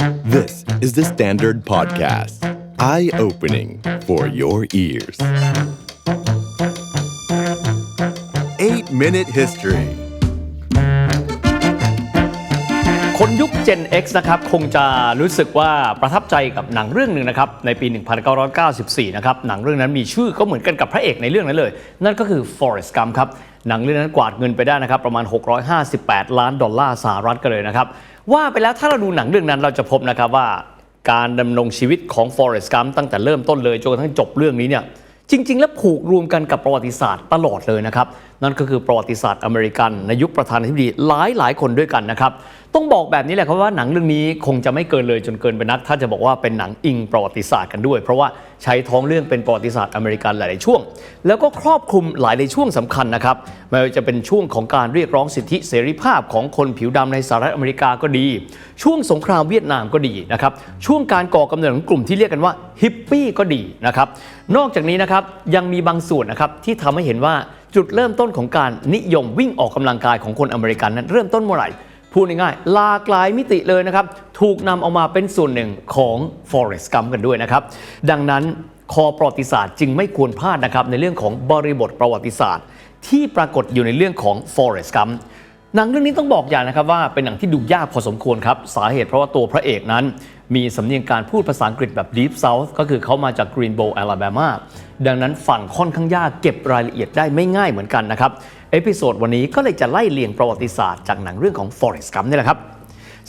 This is the Standard Podcast. Eye opening for your ears. 8 Minute History คนยุค Gen X นะครับ คงจะรู้สึกว่าประทับใจกับหนังเรื่องหนึ่งนะครับ ในปี 1994 นะครับ หนังเรื่องนั้นมีชื่อก็เหมือนกันกับพระเอกในเรื่องนั้นเลย นั่นก็คือ Forrest Gump ครับ หนังเรื่องนั้นกวาดเงินไปได้นะครับ ประมาณ 658 ล้านดอลลาร์สหรัฐกันเลยนะครับ ว่าไปแล้วถ้าเราดูหนังเรื่องนั้นเราจะพบนะครับว่าการดำรงชีวิตของฟอเรสต์กัมตั้งแต่เริ่มต้นเลยจนกระทั่งจบเรื่องนี้เนี่ยจริง ๆ แล้วผูกรวมกันกับประวัติศาสตร์ตลอดเลยนะครับ นั่นก็คือประวัติศาสตร์อเมริกันในยุคประธานาธิบดีหลายหลายคนด้วยกันนะครับ ต้องบอกแบบนี้แหละครับว่าหนังเรื่องนี้คงจะไม่เกินเลยจนเกินไปนัก ถ้าจะบอกว่าเป็นหนังอิงประวัติศาสตร์กันด้วย เพราะว่าใช้ท้องเรื่องเป็นประวัติศาสตร์อเมริกันหลาย ๆ ช่วง แล้วก็ครอบคลุมหลายในช่วงสำคัญนะครับไม่ว่าจะเป็นช่วงของการเรียกร้องสิทธิเสรีภาพของคนผิวดำในสหรัฐอเมริกาก็ดี ช่วงสงครามเวียดนามก็ดีนะครับช่วงการก่อกำเนิดของกลุ่มที่เรียกกันว่าฮิปปี้ก็ดีนะครับนอกจากนี้นะครับยังมีบางส่วนนะครับที่ทำให้เห็นว่า จุดเริ่มต้นของการนิยมวิ่งออกกำลังกายของคนอเมริกันนั้นเริ่มต้นเมื่อไหร่พูดง่ายๆหลากหลายมิติเลยนะครับ ถูกนำเอามาเป็นส่วนหนึ่งของ Forest Gump กันด้วยนะครับ ดังนั้นคอประวัติศาสตร์จึงไม่ควรพลาดนะครับ ในเรื่องของบริบทประวัติศาสตร์ ที่ปรากฏอยู่ในเรื่องของ Forest Gump หนังเรื่องนี้ต้องบอกอย่างนะครับว่าเป็นหนังที่ดูยากพอสมควรครับ สาเหตุเพราะว่าตัวพระเอกนั้น มีสำเนียงการพูดภาษาอังกฤษแบบ Deep South ก็คือเขามาจาก Greenbow Alabama ดังนั้นฝั่งค่อนข้างยากเก็บรายละเอียดได้ไม่ง่ายเหมือนกันนะครับ เอพิโซดวันนี้ก็เลยจะไล่เลียงประวัติศาสตร์จากหนังเรื่องของ Forrest Gump นี่แหละครับ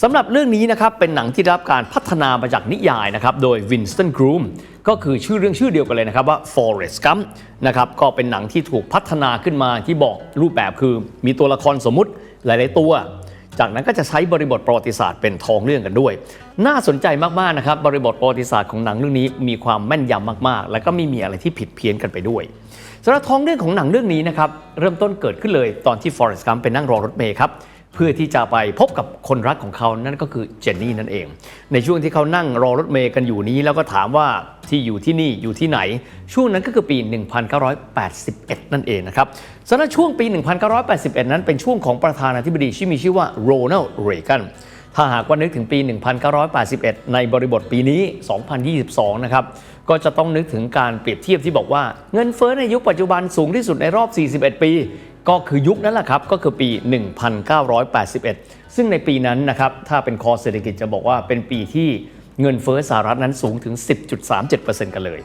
สำหรับเรื่องนี้นะครับเป็นหนังที่ได้รับการพัฒนามาจากนิยายนะครับโดยวินสตันกรูมก็คือชื่อเรื่องชื่อเดียวกันเลยนะครับว่า Forrest Gump นะครับก็เป็นหนังที่ถูกพัฒนาขึ้นมาที่บอกรูปแบบคือมีตัวละครสมมุติ หลาย ๆ ตัว จากนั้นก็จะใช้บริบทประวัติศาสตร์เป็นทองเรื่องกันด้วย น่าสนใจมาก ๆ นะครับ บริบทประวัติศาสตร์ของหนังเรื่องนี้มีความแม่นยำมาก ๆ และก็ไม่มีอะไรที่ผิดเพี้ยนกันไปด้วยสำหรับท้องเรื่องของหนังเรื่องนี้นะครับเริ่มต้นเกิดขึ้นเลยตอนที่ฟอร์เรสต์คัมเปนั่งรอรถเมย์ครับ เพื่อที่จะไปพบกับคนรักของเขานั่นก็คือเจนนี่นั่นเอง ในช่วงที่เขานั่งรอรถเมล์กันอยู่นี้ แล้วก็ถามว่าที่อยู่ที่นี่อยู่ที่ไหน ช่วงนั้นก็คือปี 1981 นั่นเองนะครับสำหรับช่วงปี 1981 นั้นเป็นช่วงของประธานาธิบดีที่มีชื่อว่าโรนัลด์เรแกนถ้าหากว่านึกถึงปี 1981 ในบริบทปีนี้ 2022 นะครับ ก็จะต้องนึกถึงการเปรียบเทียบที่บอกว่าเงินเฟ้อในยุคปัจจุบันสูงที่สุดในรอบ 41 ปี ก็คือยุคนั้นแหละครับก็คือปี 1981 ซึ่งในปีนั้นนะครับถ้าเป็นคอเศรษฐกิจจะบอกว่าเป็นปีที่เงินเฟ้อสหรัฐนั้นสูงถึง 10.37%กันเลย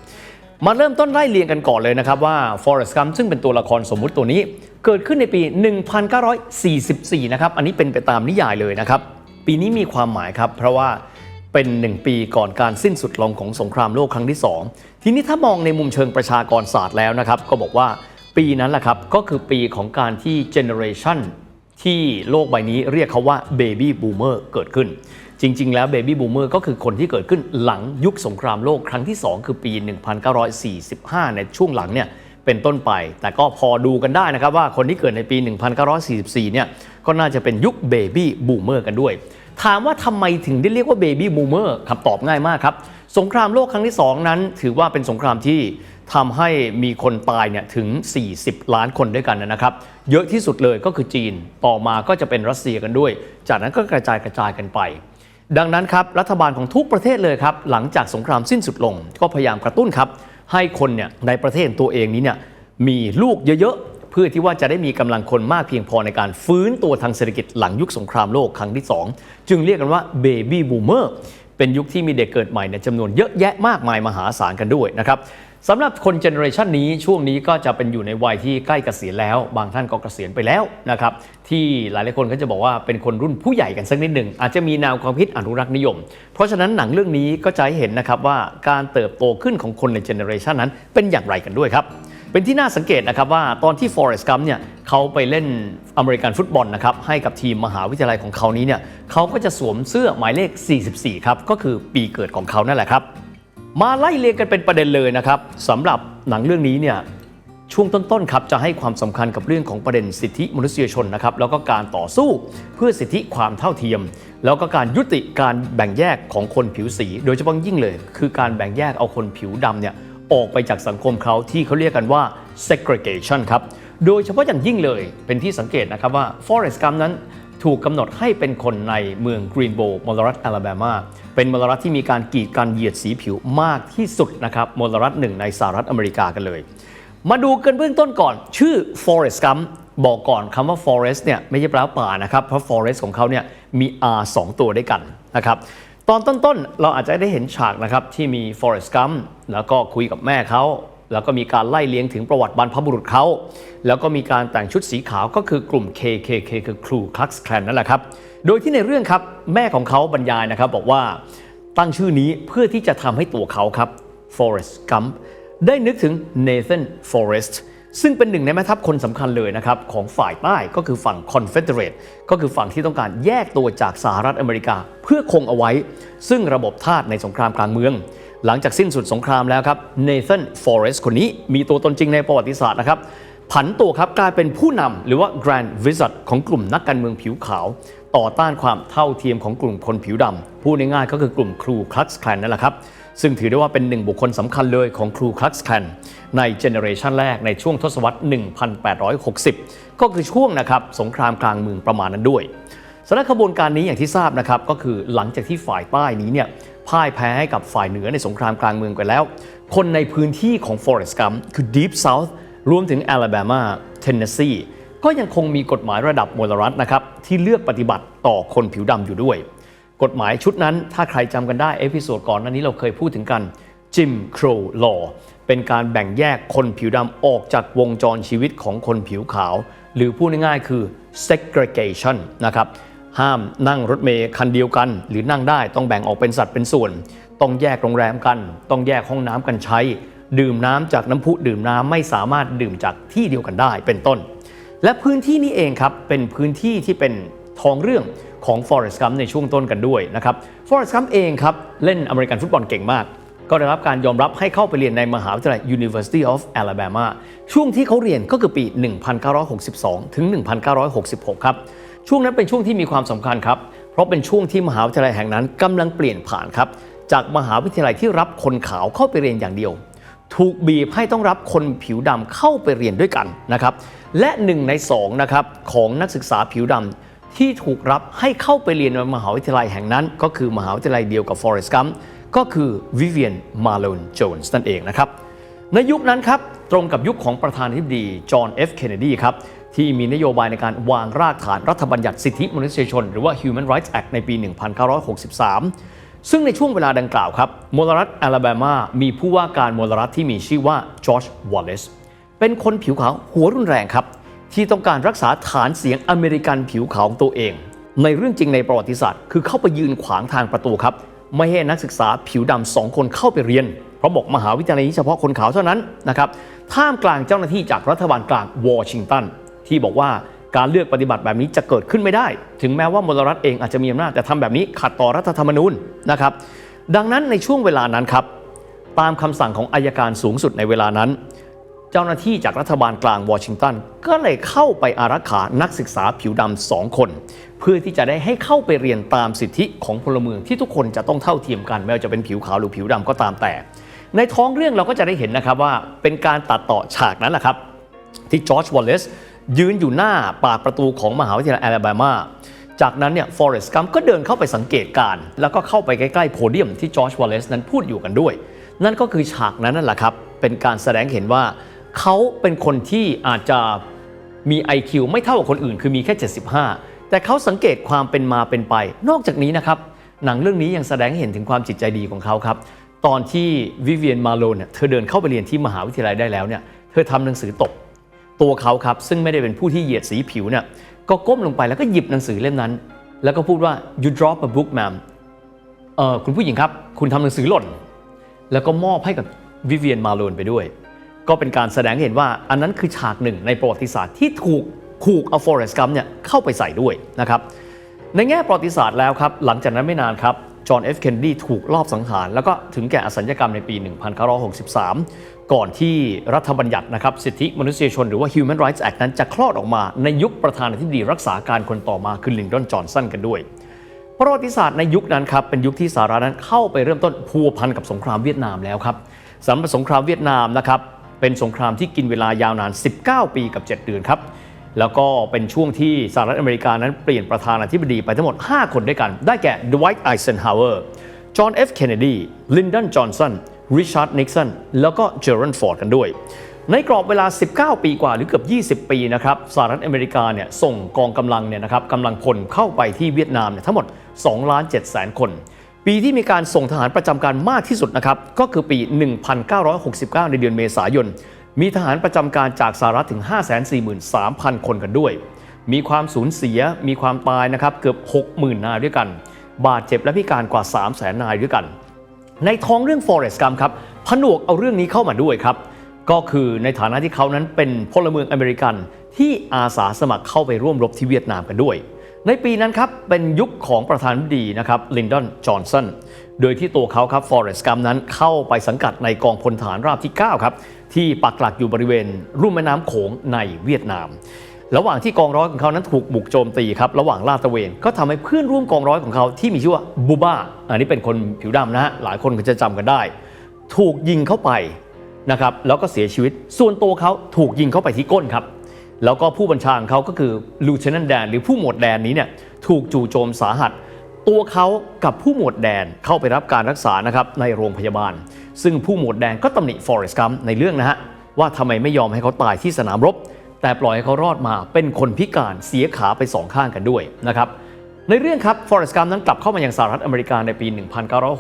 มาเริ่มต้นไล่เรียงกันก่อนเลยนะครับว่า Forrest Gump ซึ่งเป็นตัวละครสมมุติตัวนี้ เกิดขึ้นในปี 1944 นะครับ อันนี้เป็นไปตามนิยายเลยนะครับ ปีนี้มีความหมายครับ เพราะว่าเป็น 1 ปีก่อนการสิ้นสุดลงของสงครามโลกครั้งที่ 2 ทีนี้ถ้ามองในมุมเชิงประชากรศาสตร์แล้วนะครับ ก็บอกว่า ปีนั้นแหละครับก็คือปีของการที่เจเนอเรชันที่โลกใบนี้เรียกเขาว่าเบบี้บูมเมอร์เกิดขึ้น จริง ๆ แล้วเบบี้บูมเมอร์ก็คือคนที่เกิดขึ้นหลังยุคสงครามโลกครั้งที่ 2 คือปี 1945 ในช่วงหลังเนี่ยเป็นต้นไป แต่ก็พอดูกันได้นะครับว่าคนที่เกิดในปี 1944 เนี่ยก็น่าจะเป็นยุคเบบี้บูมเมอร์กันด้วย ถามว่าทำไมถึงได้เรียกว่าเบบี้บูมเมอร์คำตอบง่ายมากครับ สงครามโลกครั้งที่ 2 นั้น ถือว่าเป็นสงครามที่ ทำให้มีคนตายเนี่ยถึง 40 ล้านคนด้วยกันนะครับ เยอะที่สุดเลยก็คือจีน ต่อมาก็จะเป็นรัสเซียกันด้วย จากนั้นก็กระจายกระจายกันไป ดังนั้นครับรัฐบาลของทุกประเทศเลยครับ หลังจากสงครามสิ้นสุดลง ก็พยายามกระตุ้นครับ ให้คนเนี่ยในประเทศตัวเองนี้เนี่ยมีลูกเยอะๆ เพื่อที่ว่าจะได้มีกำลังคนมากเพียงพอในการฟื้นตัวทางเศรษฐกิจหลังยุคสงครามโลกครั้งที่ 2 จึงเรียกกันว่าเบบี้บูมเมอร์เป็นยุคที่มีเด็กเกิดใหม่เนี่ยจำนวนเยอะแยะมากมายมหาศาลกันด้วยนะครับ สำหรับคนเจเนอเรชันนี้ช่วงนี้ก็จะเป็นอยู่ในวัยที่ใกล้เกษียณแล้ว บางท่านก็เกษียณไปแล้วนะครับที่หลายๆคนก็จะบอกว่าเป็นคนรุ่นผู้ใหญ่กันสักนิดหนึ่งอาจจะมีแนวความคิดอนุรักษ์นิยม เพราะฉะนั้นหนังเรื่องนี้ก็จะให้เห็นนะครับว่าการเติบโตขึ้นของคนในเจเนอเรชันนั้นเป็นอย่างไรกันด้วยครับเป็นที่น่าสังเกตนะครับว่าตอนที่ Forrest Gump เนี่ยเขาไปเล่นอเมริกันฟุตบอลนะครับให้กับทีมมหาวิทยาลัยของเขานี้เนี่ยเขาก็จะสวมเสื้อหมายเลข 44 ครับก็คือปีเกิดของเขานั่นแหละครับ มาไล่เรียงกันเป็นประเด็นเลยนะครับสำหรับหนังเรื่องนี้เนี่ยช่วงต้นๆครับจะให้ความสำคัญกับเรื่องของประเด็นสิทธิมนุษยชนนะครับแล้วก็การต่อสู้เพื่อสิทธิความเท่าเทียม แล้วก็การยุติการแบ่งแยกของคนผิวสี โดยเฉพาะยิ่งเลย คือการแบ่งแยกเอาคนผิวดำเนี่ยออกไปจากสังคมเขาที่เขาเรียกกันว่า segregation ครับโดยเฉพาะอย่างยิ่งเลยเป็นที่สังเกตนะครับว่า Forrest Gump นั้น ถูกกำหนดให้เป็นคนในเมืองกรีนโบว์มลรัฐอลาบามา เป็นมลรัฐที่มีการกีดกันเหยียดสีผิวมากที่สุดนะครับมลรัฐหนึ่งในสหรัฐอเมริกากันเลย มาดูกันเบื้องต้นก่อน ชื่อ Forest Gump บอกก่อนคำว่า forest เนี่ยไม่ใช่แปลว่าป่านะครับ เพราะ forest ของเขาเนี่ยมี R 2 ตัวด้วยกันนะครับตอนต้นๆ เราอาจจะได้เห็นฉากนะครับที่มี Forest Gump แล้วก็คุยกับแม่เขา แล้วก็มีการไล่เลี้ยงถึงประวัติบรรพบุรุษเขา แล้วก็มีการแต่งชุดสีขาวก็คือกลุ่ม KKK คือครูคลักส์แคลนนั่นแหละครับ โดยที่ในเรื่องครับแม่ของเขาบรรยายนะครับบอกว่าตั้งชื่อนี้เพื่อที่จะทำให้ตัวเขาครับ Forrest Gump ได้นึกถึง Nathan Forrest ซึ่งเป็นหนึ่งในแม่ทัพคนสำคัญเลยนะครับของฝ่ายใต้ก็คือฝั่ง Confederate ก็คือฝั่งที่ต้องการแยกตัวจากสหรัฐอเมริกา เพื่อคงเอาไว้ ซึ่งระบบทาสในสงครามกลางเมือง หลังจากสิ้นสุดสงครามแล้วครับ Nathan Forrest คนนี้มีตัวตนจริงในประวัติศาสตร์นะครับผันตัวครับกลายเป็นผู้นำหรือว่า Grand Wizard ของกลุ่มนักการเมืองผิวขาว ต่อต้านความเท่าเทียมของกลุ่มคนผิวดำพูดง่ายๆก็คือกลุ่มครูคลัส์แคลนนั่นแหละครับ ซึ่งถือได้ว่าเป็นหนึ่งบุคคลสำคัญเลยของครูคลักส์แคนในเจเนอเรชันแรกในช่วงทศวรรษ 1860 ก็คือช่วงนะครับสงครามกลางเมืองประมาณนั้นด้วยสำหรับขบวนการนี้อย่างที่ทราบนะครับก็คือหลังจากที่ฝ่ายใต้นี้เนี่ยพ่ายแพ้ให้กับฝ่ายเหนือในสงครามกลางเมืองไปแล้ว คนในพื้นที่ของ Forest Gump คือ Deep South รวมถึง Alabama Tennessee ก็ยังคงมีกฎหมายระดับมลรัฐนะครับที่เลือกปฏิบัติต่อคนผิวดำอยู่ด้วย กฎหมายชุดนั้นถ้าใครจำกันได้เอพิโซดก่อนหน้านี้เราเคยพูดถึงกัน Jim Crow Law เป็นการแบ่งแยกคนผิวดำออกจากวงจรชีวิตของคนผิวขาว หรือพูดง่ายๆคือ segregation นะครับห้ามนั่งรถเมล์คันเดียวกัน หรือนั่งได้ต้องแบ่งออกเป็นสัดเป็นส่วน ต้องแยกโรงแรมกัน ต้องแยกห้องน้ำกันใช้ ดื่มน้ำจากน้ำพุดื่มน้ำไม่สามารถดื่มจากที่เดียวกันได้เป็นต้น และพื้นที่นี้เองครับเป็นพื้นที่ที่เป็นทองเรื่อง ของ Forrest Gump ในช่วงต้นกันด้วยนะครับ Forrest Gump เองครับ เล่นอเมริกันฟุตบอลเก่งมาก ก็ได้รับการยอมรับให้เข้าไปเรียนในมหาวิทยาลัย University of Alabama ช่วงที่เขาเรียนก็คือปี 1962 ถึง 1966 ครับ ช่วงนั้นเป็นช่วงที่มีความสำคัญครับ เพราะเป็นช่วงที่มหาวิทยาลัยแห่งนั้นกำลังเปลี่ยนผ่านครับจากมหาวิทยาลัยที่รับคนขาวเข้าไปเรียนอย่างเดียว ถูกบีบให้ต้องรับคนผิวดำเข้าไปเรียนด้วยกันนะครับและหนึ่งในสองนะครับของนักศึกษาผิวดำ ที่ถูกรับให้เข้าไปเรียนในมหาวิทยาลัยแห่งนั้น ก็คือมหาวิทยาลัยเดียวกับ Forrest Gump ก็คือวิเวียนมาโลนโจนส์นั่นเองนะครับ ในยุคนั้นครับ ตรงกับยุคของประธานาธิบดีจอห์นเอฟเคนเนดีครับที่มีนโยบายในการวางรากฐานรัฐบัญญัติสิทธิมนุษยชน หรือว่า Human Rights Act ในปี 1963 ซึ่งในช่วงเวลาดังกล่าวครับมลรัฐอลาบามามีผู้ว่าการมลรัฐที่มีชื่อว่าจอร์จวอลเลซเป็นคนผิวขาวหัวรุนแรงครับ ที่ต้องการรักษาฐานเสียงอเมริกันผิวขาวของตัวเอง ในเรื่องจริงในประวัติศาสตร์ คือเข้าไปยืนขวางทางประตูครับ ไม่ให้นักศึกษาผิวดำสองคนเข้าไปเรียน เพราะบอกมหาวิทยาลัยนี้เฉพาะคนขาวเท่านั้นนะครับท่ามกลางเจ้าหน้าที่จากรัฐบาลกลางวอชิงตันที่บอกว่าการเลือกปฏิบัติแบบนี้จะเกิดขึ้นไม่ได้ ถึงแม้ว่ามลรัฐเองอาจจะมีอำนาจแต่ทำแบบนี้ขัดต่อรัฐธรรมนูญนะครับ ดังนั้นในช่วงเวลานั้นครับ ตามคำสั่งของอายการสูงสุดในเวลานั้น เจ้าหน้าที่จากรัฐบาลกลางวอชิงตันก็เลยเข้าไปอารักขานักศึกษาผิวดำสองคน เพื่อที่จะได้ให้เข้าไปเรียนตามสิทธิของพลเมืองที่ทุกคนจะต้องเท่าเทียมกันไม่ว่าจะเป็นผิวขาวหรือผิวดำก็ตามแต่ ในท้องเรื่องเราก็จะได้เห็นนะครับว่าเป็นการตัดต่อฉากนั้นแหละครับ ที่จอร์จวอลเลซยืนอยู่หน้าปากประตูของมหาวิทยาลัยแอลาบามาจากนั้นเนี่ยฟอเรสต์กัมก็เดินเข้าไปสังเกตการ แล้วก็เข้าไปใกล้ๆโพเดียมที่จอร์จวอลเลซนั้นพูดอยู่กันด้วย นั่นก็คือฉากนั้นนั่นแหละครับ เป็นการแสดงเห็นว่า เขาเป็นคนที่อาจจะมี IQ ไม่เท่ากับคนอื่น คือมีแค่ 75 แต่เขาสังเกตความเป็นมาเป็นไป นอกจากนี้นะครับหนังเรื่องนี้ยังแสดงให้เห็นถึงความจิตใจดีของเขาครับตอนที่วิเวียนมาโลนเนี่ยเธอเดินเข้าไปเรียนที่มหาวิทยาลัยได้แล้วเนี่ยเธอทำหนังสือตก ตัวเขาครับซึ่งไม่ได้เป็นผู้ที่เหยียดสีผิวเนี่ยก็ก้มลงไปแล้วก็หยิบหนังสือเล่มนั้น แล้วก็พูดว่า you drop a book ma'am เออคุณผู้หญิงครับ คุณทำหนังสือหล่น แล้วก็มอบให้กับวิเวียนมาโลนไปด้วย ก็เป็นการแสดงเห็นว่าอันนั้นคือฉากหนึ่งในประวัติศาสตร์ที่ถูกผูกเอาฟอเรสต์กัมเนี่ยเข้าไปใส่ด้วยนะครับในแง่ประวัติศาสตร์แล้วครับหลังจากนั้นไม่นานครับจอห์นเอฟเคนเนดีถูกลอบสังหาร แล้วก็ถึงแก่อสัญญกรรมในปี 1963 ก่อนที่รัฐบัญญัตินะครับสิทธิมนุษยชนหรือว่า Human Rights Act นั้นจะคลอดออกมาในยุคประธานาธิบดีรักษาการคนต่อมาคือลินดอนจอห์นสันกันด้วย ประวัติศาสตร์ในยุคนั้นครับเป็นยุคที่สหรัฐนั้นเข้าไปเริ่มต้นพัวพันกับสงครามเวียดนามแล้วครับสำหรับสงครามเวียดนามนะครับ เป็นสงครามที่กินเวลายาวนาน 19 ปีกับ 7 เดือนครับ แล้วก็เป็นช่วงที่สหรัฐอเมริกานั้นเปลี่ยนประธานาธิบดีไปทั้งหมด 5 คนด้วยกัน ได้แก่ด w ไ g ท์ไอเซนฮาวเวอร์ จอห์นเอฟเคนเนดี ลินดอนจอห์นสัน ริชาร์ดนิกสัน แล้วก็เจอรันฟอร์ดกันด้วย ในกรอบเวลา 19 ปีกว่าหรือเกือบ 20 ปีนะครับสหรัฐอเมริกาเนี่ยส่งกองกำลังเนี่ยนะครับกำลังพลเข้าไปที่เวียดนามเนี่ยทั้งหมด2ล้าน7แสนคน ปีที่มีการส่งทหารประจำการมากที่สุดนะครับก็คือปี 1969 ในเดือนเมษายน มีทหารประจำการจากสหรัฐถึง 543,000 คนกันด้วย มีความสูญเสียมีความตายนะครับเกือบ 60,000 นายด้วยกัน บาดเจ็บและพิการกว่า 300,000 นายด้วยกัน ในท้องเรื่อง Forest Gump ครับผนวกเอาเรื่องนี้เข้ามาด้วยครับก็คือในฐานะที่เขานั้นเป็นพลเมืองอเมริกันที่อาสาสมัครเข้าไปร่วมรบที่เวียดนามกันด้วย ในปีนั้นครับเป็นยุคของประธานาธิบดีนะครับลินดอนจอห์นสันโดยที่ตัวเขาครับฟอเรสต์กัมนั้นเข้าไปสังกัดในกองพลฐานราบที่ 9 ครับ ที่ปักหลักอยู่บริเวณรุ่มแม่น้ำโขงในเวียดนาม ระหว่างที่กองร้อยของเขานั้นถูกบุกโจมตีครับระหว่างลาดตระเวนก็ทำให้เพื่อนร่วมกองร้อยของเขาที่มีชื่อว่าบูบ้าอันนี้เป็นคนผิวดำนะฮะหลายคนก็จะจำกันได้ ถูกยิงเข้าไปนะครับแล้วก็เสียชีวิต ส่วนตัวเขาถูกยิงเข้าไปที่ก้นครับ แล้วก็ผู้บัญชาของเขาก็คือลูเชนันแดนหรือผู้หมวดแดนนี้เนี่ยถูกจู่โจมสาหัส ตัวเขากับผู้หมวดแดนเข้าไปรับการรักษานะครับในโรงพยาบาล ซึ่งผู้หมวดแดนก็ตำหนิฟอเรสต์กัมในเรื่องนะฮะว่าทำไมไม่ยอมให้เขาตายที่สนามรบ แต่ปล่อยให้เขารอดมาเป็นคนพิการเสียขาไปสองข้างกันด้วยนะครับในเรื่องครับฟอเรสต์กัมนั้นกลับเข้ามายังสหรัฐอเมริกาในปี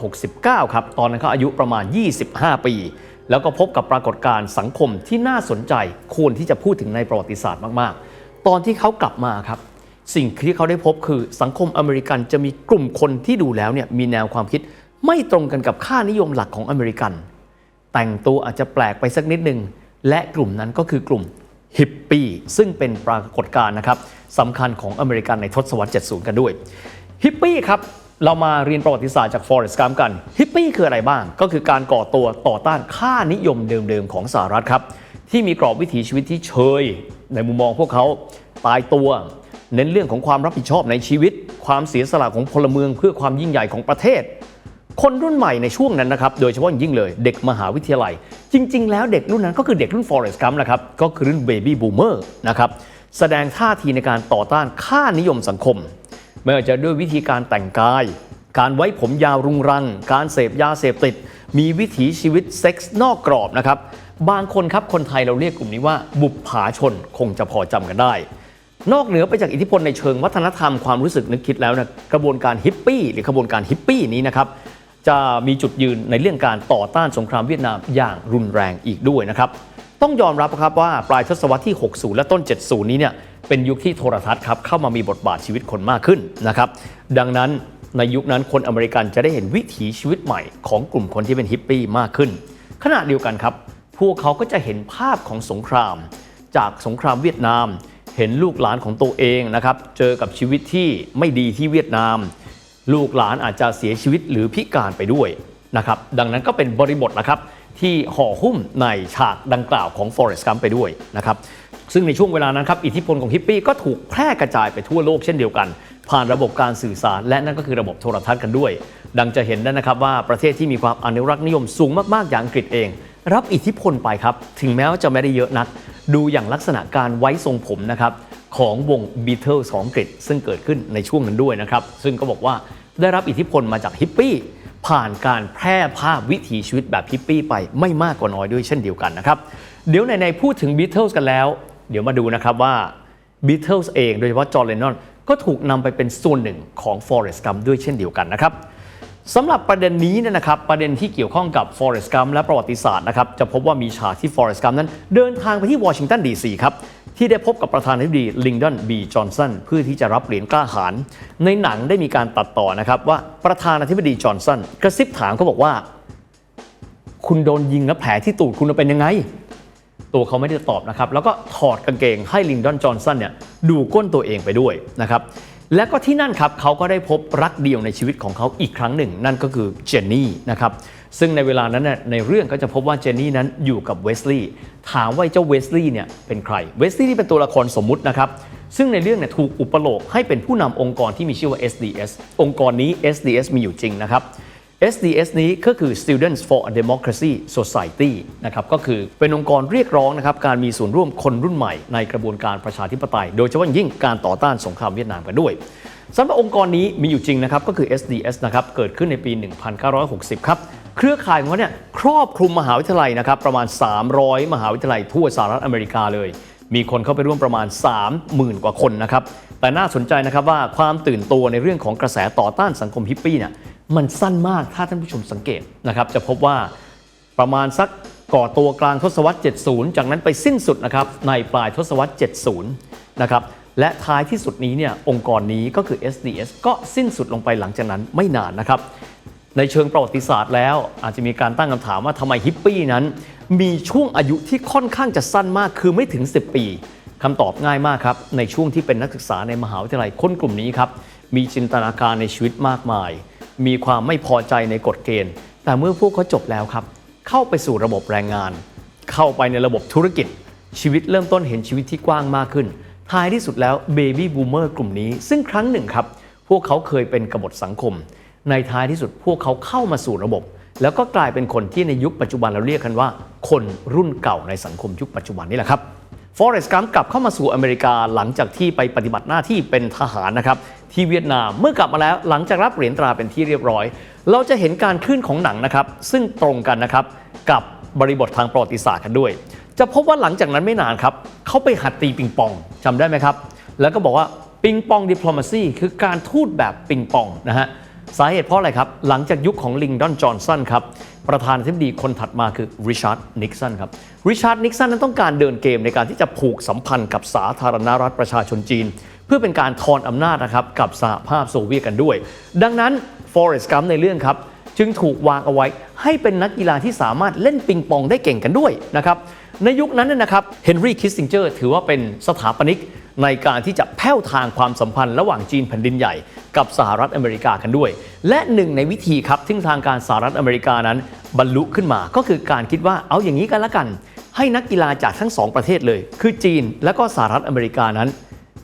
1969 ครับ ตอนนั้นเขาอายุประมาณ 25 ปี แล้วก็พบกับปรากฏการณ์สังคมที่น่าสนใจควรที่จะพูดถึงในประวัติศาสตร์มากๆ ตอนที่เขากลับมาครับ สิ่งที่เขาได้พบคือสังคมอเมริกันจะมีกลุ่มคนที่ดูแล้วเนี่ยมีแนวความคิดไม่ตรงกันกับค่านิยมหลักของอเมริกัน แต่งตัวอาจจะแปลกไปสักนิดหนึ่งและกลุ่มนั้นก็คือกลุ่มฮิปปี้ซึ่งเป็นปรากฏการณ์นะครับสำคัญของอเมริกันในทศวรรษ 70 กันด้วยฮิปปี้ครับ เรามาเรียนประวัติศาสตร์จากฟอเรสต์กัมกัน ฮิปปี้คืออะไรบ้าง ก็คือการก่อตัวต่อต้านค่านิยมเดิมๆของสหรัฐครับ ที่มีกรอบวิถีชีวิตที่เชย ในมุมมองพวกเขาตายตัว เน้นเรื่องของความรับผิดชอบในชีวิต ความเสียสละของพลเมืองเพื่อความยิ่งใหญ่ของประเทศ คนรุ่นใหม่ในช่วงนั้นนะครับ โดยเฉพาะยิ่งเลยเด็กมหาวิทยาลัย จริง ๆ แล้วเด็กรุ่นนั้นก็คือเด็กรุ่น Forest Gump นะครับก็คือรุ่น Baby Boomer นะครับแสดงท่าทีในการต่อต้านค่านิยมสังคม ไม่ว่าจะด้วยวิธีการแต่งกาย การไว้ผมยาวรุงรัง การเสพยาเสพติด มีวิถีชีวิตเซ็กส์นอกกรอบนะครับบางคนครับคนไทยเราเรียกกลุ่มนี้ว่าบุปผาชนคงจะพอจำกันได้ นอกเหนือไปจากอิทธิพลในเชิงวัฒนธรรมความรู้สึกนึกคิดแล้วนะกระบวนการฮิปปี้หรือกระบวนการฮิปปี้นี้นะครับจะมีจุดยืนในเรื่องการต่อต้านสงครามเวียดนามอย่างรุนแรงอีกด้วยนะครับ ต้องยอมรับครับว่าปลายทศวรรษที่ 60 และต้น 70 นี้เนี่ยเป็นยุคที่โทรทัศน์ครับเข้ามามีบทบาทชีวิตคนมากขึ้นนะครับดังนั้นในยุคนั้นคนอเมริกันจะได้เห็นวิถีชีวิตใหม่ของกลุ่มคนที่เป็นฮิปปี้มากขึ้น ขณะเดียวกันครับ พวกเขาก็จะเห็นภาพของสงคราม จากสงครามเวียดนาม เห็นลูกหลานของตัวเองนะครับเจอกับชีวิตที่ไม่ดีที่เวียดนาม ลูกหลานอาจจะเสียชีวิตหรือพิการไปด้วย นะครับดังนั้นก็เป็นบริบทนะครับที่ห่อหุ้มในฉากดังกล่าวของ Forest Gump ไปด้วยนะครับซึ่งในช่วงเวลานั้นครับอิทธิพลของฮิปปี้ก็ถูกแพร่กระจายไปทั่วโลกเช่นเดียวกัน ผ่านระบบการสื่อสาร และนั่นก็คือระบบโทรทัศน์กันด้วย ดังจะเห็นได้นะครับว่าประเทศที่มีความอนุรักษ์นิยมสูงมากๆอย่างอังกฤษเอง รับอิทธิพลไปครับถึงแม้ว่าจะไม่ได้เยอะนัก ดูอย่างลักษณะการไว้ทรงผมนะครับของวง Beatles ของอังกฤษซึ่งเกิดขึ้นในช่วงนั้นด้วยนะครับซึ่งก็บอกว่าได้รับอิทธิพลมาจากฮิปปี้ ผ่านการแพร่ภาพวิถีชีวิตแบบฮิปปี้ไปไม่มากก็น้อยด้วยเช่นเดียวกันนะครับเดี๋ยวในๆพูดถึงบีเทิลส์กันแล้ว เดี๋ยวมาดูนะครับว่าบีเทิลส์เองโดยเฉพาะจอร์แดนนอนก็ถูกนำไปเป็นส่วนหนึ่งของ Forest Gump ด้วยเช่นเดียวกันนะครับ สำหรับประเด็นนี้เนี่ยนะครับประเด็นที่เกี่ยวข้องกับ Forest Gump และประวัติศาสตร์นะครับจะพบว่ามีฉากที่ Forest Gump นั้นเดินทางไปที่วอชิงตันดีซีครับที่ได้พบกับประธานาธิบดีลิงดอนบีจอห์นสันเพื่อที่จะรับเหรียญกล้าหาญในหนังได้มีการตัดต่อนะครับว่าประธานาธิบดีจอห์นสันกระซิบถามเขาบอกว่า คุณโดนยิงแล้วแผลที่ตูดคุณเป็นยังไง ตัวเขาไม่ได้ตอบนะครับแล้วก็ถอดกางเกงให้ลิงดอนจอห์นสันเนี่ยดูก้นตัวเองไปด้วยนะครับ และก็ที่นั่นครับเขาก็ได้พบรักเดียวในชีวิตของเขาอีกครั้งหนึ่ง นั่นก็คือเจนนี่นะครับซึ่งในเวลานั้นเนี่ยในเรื่องก็จะพบว่าเจนนี่นั้นอยู่กับเวสลีย์ถามว่าเจ้าเวสลีย์เนี่ยเป็นใครเวสลีย์ที่เป็นตัวละครสมมุตินะครับซึ่งในเรื่องเนี่ยถูกอุปโลกให้เป็นผู้นำองค์กรที่มีชื่อว่า SDS องค์กรนี้ SDS มีอยู่จริงนะครับ SDS นี้ก็คือ Students for a Democracy Society นะครับก็คือเป็นองค์กรเรียกร้องนะครับการมีส่วนร่วมคนรุ่นใหม่ในกระบวนการประชาธิปไตย โดยเฉพาะอย่างยิ่งการต่อต้านสงครามเวียดนามกันด้วยสำหรับองค์กรนี้มีอยู่จริงนะครับก็คือ SDS นะครับเกิดขึ้นในปี 1960 ครับเครือข่ายของเขาเนี่ยครอบคลุมมหาวิทยาลัยนะครับประมาณ 300 มหาวิทยาลัยทั่วสหรัฐอเมริกาเลย มีคนเข้าไปร่วมประมาณ 30,000 กว่าคนนะครับแต่น่าสนใจนะครับว่าความตื่นตัวในเรื่องของกระแสต่อต้านสังคมฮิปปี้เนี่ย มันสั้นมากถ้าท่านผู้ชมสังเกตนะครับจะพบว่าประมาณสักก่อตัวกลางทศวรรษ 70 จากนั้นไปสิ้นสุดนะครับในปลายทศวรรษ 70 นะครับและท้ายที่สุดนี้เนี่ยองค์กรนี้ก็คือ SDS ก็สิ้นสุดลงไปหลังจากนั้นไม่นานนะครับ ในเชิงประวัติศาสตร์แล้ว อาจจะมีการตั้งคำถามว่าทำไมฮิปปี้นั้น มีช่วงอายุที่ค่อนข้างจะสั้นมากคือไม่ถึง 10 ปีคำตอบง่ายมากครับ ในช่วงที่เป็นนักศึกษาในมหาวิทยาลัยคนกลุ่มนี้ครับมีจินตนาการในชีวิตมากมาย มีความไม่พอใจในกฎเกณฑ์ แต่เมื่อพวกเขาจบแล้วครับ เข้าไปสู่ระบบแรงงาน เข้าไปในระบบธุรกิจ ชีวิตเริ่มต้นเห็นชีวิตที่กว้างมากขึ้น ท้ายที่สุดแล้วเบบี้บูมเมอร์กลุ่มนี้ ซึ่งครั้งหนึ่งครับ พวกเขาเคยเป็นกบฏสังคม ในท้ายที่สุดพวกเขาเข้ามาสู่ระบบ แล้วก็กลายเป็นคนที่ในยุคปัจจุบันเราเรียกกันว่า คนรุ่นเก่าในสังคมยุคปัจจุบันนี่แหละครับฟอเรสต์กัมกลับเข้ามาสู่อเมริกาหลังจากที่ไปปฏิบัติหน้าที่เป็นทหารนะครับ ที่เวียดนาม เมื่อกลับมาแล้วหลังจากรับเหรียญตราเป็นที่เรียบร้อย เราจะเห็นการขึ้นของหนังนะครับ ซึ่งตรงกันนะครับกับบริบททางประวัติศาสตร์กันด้วย จะพบว่าหลังจากนั้นไม่นานครับเขาไปหัดตีปิงปองจำได้ไหมครับ แล้วก็บอกว่าปิงปองดิปโลมาซีคือการทูตแบบปิงปองนะฮะสาเหตุเพราะอะไรครับ หลังจากยุคของลิงดอนจอห์นสันครับ ประธานาธิบดีคนถัดมาคือริชาร์ดนิกสันครับริชาร์ดนิกสันนั้นต้องการเดินเกมในการที่จะผูกสัมพันธ์กับสาธารณรัฐประชาชนจีน เพื่อเป็นการทอนอำนาจนะครับกับสหภาพโซเวียตกันด้วย ดังนั้นฟอเรสต์กัมในเรื่องครับจึงถูกวางเอาไว้ให้เป็นนักกีฬาที่สามารถเล่นปิงปองได้เก่งกันด้วยนะครับในยุคนั้นนยนะครับเฮนรี่คิสซิงเจอร์ถือว่าเป็นสถาปนิกในการที่จะแผ่วทางความสัมพันธ์ระหว่างจีนแผ่นดินใหญ่กับสหรัฐอเมริกากันด้วย และหนึ่งในวิธีครับที่ทางการสหรัฐอเมริกานั้น บรรลุขึ้นมาก็คือการคิดว่าเอาอย่างนี้กันละกัน ให้นักกีฬาจากทั้งสองประเทศเลย คือจีนและก็สหรัฐอเมริกานั้น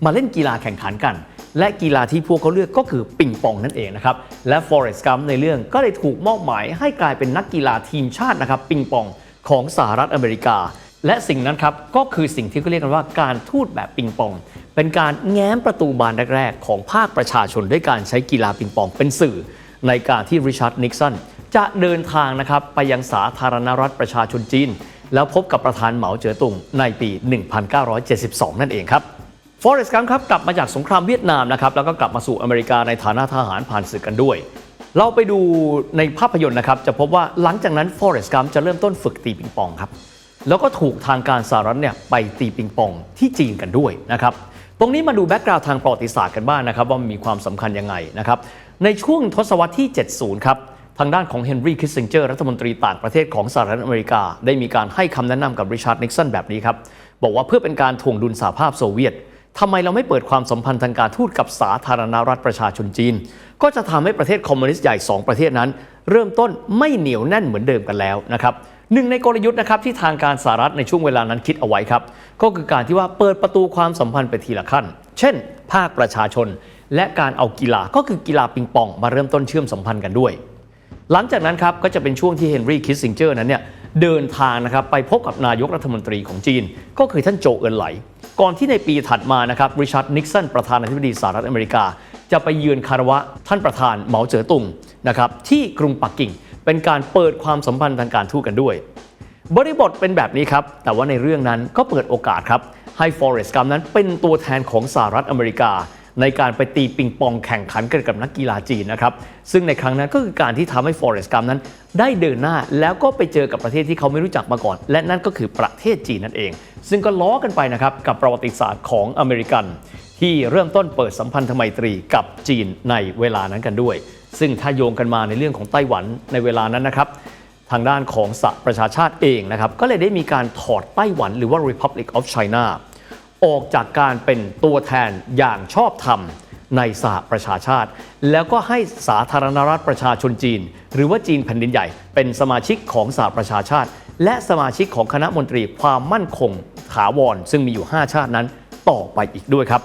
มาเล่นกีฬาแข่งขันกัน และกีฬาที่พวกเขาเลือกก็คือปิงปองนั่นเองนะครับ และฟอเรสต์กัมในเรื่องก็เลยถูกมอบหมายให้กลายเป็นนักกีฬาทีมชาตินะครับปิงปองของสหรัฐอเมริกา และสิ่งนั้นครับก็คือสิ่งที่เขาเรียกกันว่าการทูตแบบปิงปอง เป็นการแง้มประตูบานแรกๆของภาคประชาชนด้วยการใช้กีฬาปิงปองเป็นสื่อ ในการที่ริชาร์ดนิกสันจะเดินทางนะครับไปยังสาธารณรัฐประชาชนจีน แล้วพบกับประธานเหมาเจ๋อตุงในปี 1972 นั่นเองครับ ฟอเรสต์กัมครับกลับมาจากสงครามเวียดนามนะครับแล้วก็กลับมาสู่อเมริกาในฐานะทหารผ่านศึกกันด้วย เราไปดูในภาพยนตร์นะครับจะพบว่าหลังจากนั้นฟอเรสต์กัมจะเริ่มต้นฝึกตีปิงปองครับแล้วก็ถูกทางการสหรัฐเนี่ยไปตีปิงปองที่จีนกันด้วยนะครับตรงนี้มาดูแบ็กกราวด์ทางประวัติศาสตร์กันบ้างนะครับว่ามีความสำคัญยังไงนะครับในช่วงทศวรรษที่ 70 ครับทางด้านของเฮนรี่คิสซิงเจอร์รัฐมนตรีต่างประเทศของสหรัฐอเมริกา ได้มีการให้คำแนะนำกับริชาร์ดนิกสันแบบนี้ครับบอกว่าเพื่อเป็นการถ่วงดุลสหภาพโซเวียต ทำไมเราไม่เปิดความสัมพันธ์ทางการทูตกับสาธารณรัฐประชาชนจีน ก็จะทำให้ประเทศคอมมิวนิสต์ใหญ่ 2 ประเทศนั้น เริ่มต้นไม่เหนียวแน่นเหมือนเดิมกันแล้วนะครับหนึ่งในกลยุทธ์นะครับที่ทางการสหรัฐในช่วงเวลานั้นคิดเอาไว้ครับ ก็คือการที่ว่าเปิดประตูความสัมพันธ์ไปทีละขั้น เช่น ภาคประชาชน และการเอากีฬาก็คือกีฬาปิงปองมาเริ่มต้นเชื่อมสัมพันธ์กันด้วย หลังจากนั้นครับก็จะเป็นช่วงที่เฮนรี่คิสซิงเจอร์นั้นเนี่ย เดินทางนะครับไปพบกับนายกรัฐมนตรีของจีน ก็คือท่านโจเอินไหล ก่อนที่ในปีถัดมานะครับริชาร์ดนิกสันประธานาธิบดีสหรัฐอเมริกา จะไปเยือนคารวะท่านประธานเหมาเจ๋อตุงนะครับที่กรุงปักกิ่ง เป็นการเปิดความสัมพันธ์ทางการทูตกันด้วย บริบทเป็นแบบนี้ครับแต่ว่าในเรื่องนั้นก็เปิดโอกาสครับให้ฟอเรสต์กัมนั้นเป็นตัวแทนของสหรัฐอเมริกา ในการไปตีปิงปองแข่งขันกันกับนักกีฬาจีนนะครับซึ่งในครั้งนั้นก็คือการที่ทำให้ฟอเรสต์กัมนั้น ได้เดินหน้าแล้วก็ไปเจอกับประเทศที่เขาไม่รู้จักมาก่อน และนั่นก็คือประเทศจีนนั่นเอง ซึ่งก็ล้อกันไปนะครับกับประวัติศาสตร์ของอเมริกัน ที่เริ่มต้นเปิดสัมพันธไมตรีกับจีนในเวลานั้นกันด้วย ซึ่งถ้าโยงกันมาในเรื่องของไต้หวันในเวลานั้นนะครับทางด้านของสหประชาชาติเองนะครับก็เลยได้มีการถอดไต้หวันหรือว่า Republic of China ออกจากการเป็นตัวแทนอย่างชอบธรรมในสหประชาชาติ แล้วก็ให้สาธารณรัฐประชาชนจีน หรือว่าจีนแผ่นดินใหญ่ เป็นสมาชิกของสหประชาชาติ และสมาชิกของคณะมนตรีความมั่นคงถาวร ซึ่งมีอยู่ 5 ชาตินั้นต่อไปอีกด้วยครับ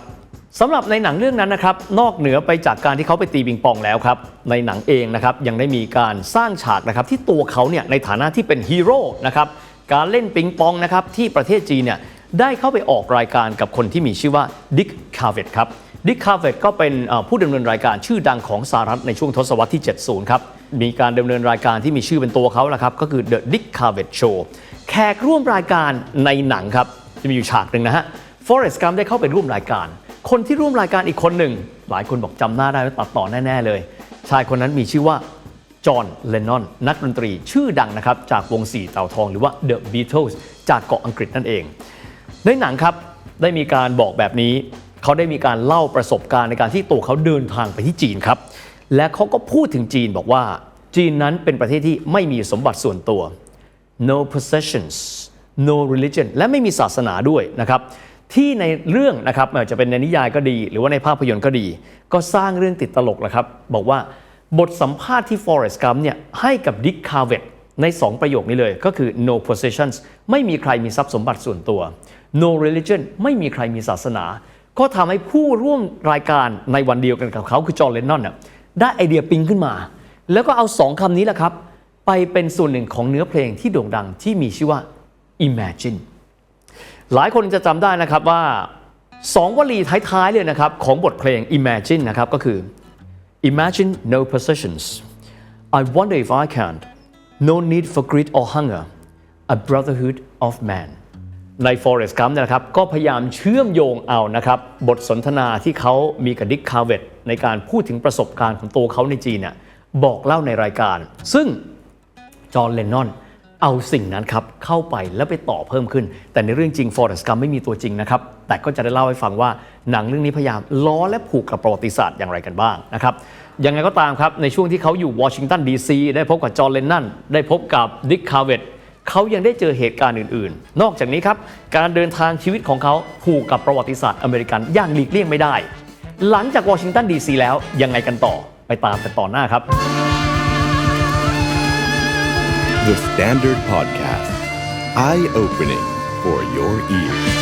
สำหรับในหนังเรื่องนั้นนะครับนอกเหนือไปจากการที่เขาไปตีปิงปองแล้วครับในหนังเองนะครับยังได้มีการสร้างฉากนะครับที่ตัวเขาเนี่ยในฐานะที่เป็นฮีโร่นะครับการเล่นปิงปองนะครับที่ประเทศจีนเนี่ย ได้เข้าไปออกรายการกับคนที่มีชื่อว่าดิกคาเวตครับดิกคาเวตก็เป็นผู้ดำเนินรายการชื่อดังของสหรัฐในช่วงทศวรรษที่ 70 ครับ มีการดำเนินรายการที่มีชื่อเป็นตัวเขาแหละครับ ก็คือ The Dick Cavett Show แขกร่วมรายการในหนังครับ จะมีอยู่ฉากหนึ่งนะฮะ Forrest Gump ได้เข้าไปร่วมรายการ คนที่ร่วมรายการอีกคนหนึ่ง หลายคนบอกจำหน้าได้ตัดต่อแน่ ๆ เลย ชายคนนั้นมีชื่อว่าจอห์น เลนนอน นักดนตรีชื่อดังนะครับ จากวงสี่เต่าทองหรือว่า The Beatles จากเกาะอังกฤษนั่นเอง ในหนังครับได้มีการบอกแบบนี้ เขาได้มีการเล่าประสบการณ์ในการที่ตัวเขาเดินทางไปที่จีนครับ และเขาก็พูดถึงจีนบอกว่า จีนนั้นเป็นประเทศที่ไม่มีสมบัติส่วนตัว no possessions no religion และไม่มีศาสนาด้วยนะครับที่ในเรื่องนะครับไม่ว่าจะเป็นในนิยายก็ดี หรือว่าในภาพยนตร์ก็ดี ก็สร้างเรื่องติดตลกแหละครับ บอกว่าบทสัมภาษณ์ที่ Forrest Gump เนี่ยให้กับ Dick Cavett ใน 2 ประโยคนี้เลย ก็คือ no possessions ไม่มีใครมีทรัพย์สมบัติส่วนตัว no religion ไม่มีใครมีศาสนา ก็ทำให้ผู้ร่วมรายการในวันเดียวกันกับเขาคือจอห์นเลนนอนน่ะได้ไอเดียปิ๊งขึ้นมา แล้วก็เอาสองคำนี้แหละครับ ไปเป็นส่วนหนึ่งของเนื้อเพลงที่โด่งดังที่มีชื่อว่า Imagine หลายคนจะจำได้นะครับว่าสองวลีท้ายๆเลยนะครับ ของบทเพลง Imagine นะครับก็คือ Imagine no possessions I wonder if I can no need for greed or hunger a brotherhood of man ใน Forest Gump เนี่ยนะครับก็พยายามเชื่อมโยงเอานะครับบทสนทนาที่เขามีกับดิกคาเวตในการพูดถึงประสบการณ์ของตัวเขาในจีนเนี่ยบอกเล่าในรายการ ซึ่งจอห์นเลนนอนเอาสิ่งนั้นครับเข้าไปแล้วไปต่อเพิ่มขึ้น แต่ในเรื่องจริง Forest Gump ไม่มีตัวจริงนะครับ แต่ก็จะได้เล่าให้ฟังว่าหนังเรื่องนี้พยายามล้อและผูกกับประวัติศาสตร์อย่างไรกันบ้างนะครับยังไงก็ตามครับในช่วงที่เขาอยู่วอชิงตันดีซีได้พบกับจอห์นเลนนอนได้พบกับดิกคาเวต เขายังได้เจอเหตุการณ์อื่นๆ นอกจากนี้ครับ การเดินทางชีวิตของเขาผูกกับประวัติศาสตร์อเมริกันอย่างหลีกเลี่ยงไม่ได้ หลังจากวอชิงตันดีซีแล้วยังไงกันต่อไปตามกันต่อหน้าครับ The Standard Podcast. Eye opening for your ears.